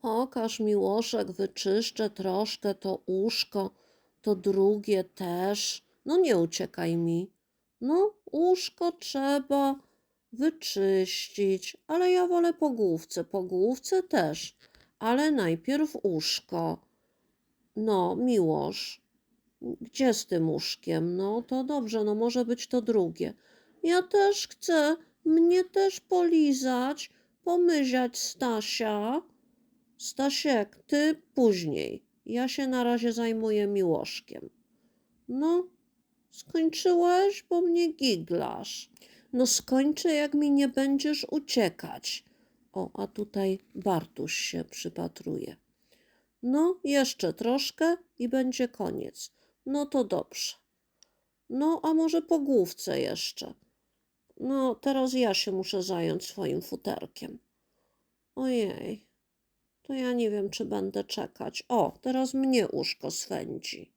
Pokaż mi łoszek, wyczyszczę troszkę to uszko, to drugie też. No nie uciekaj mi. No, uszko trzeba wyczyścić, ale ja wolę po główce, po główce też, ale najpierw uszko. No, Miłosz, gdzie z tym uszkiem? No to dobrze, no może być to drugie. Ja też chcę, mnie też polizać, pomyziać Stasia. Stasiek, ty później. Ja się na razie zajmuję Miłoszkiem. No, skończyłeś, bo mnie giglasz. No skończę, jak mi nie będziesz uciekać. O, a tutaj Bartuś się przypatruje. No, jeszcze troszkę i będzie koniec. No to dobrze. No, a może po główce jeszcze. No, teraz ja się muszę zająć swoim futerkiem. Ojej, to ja nie wiem, czy będę czekać. O, teraz mnie uszko swędzi.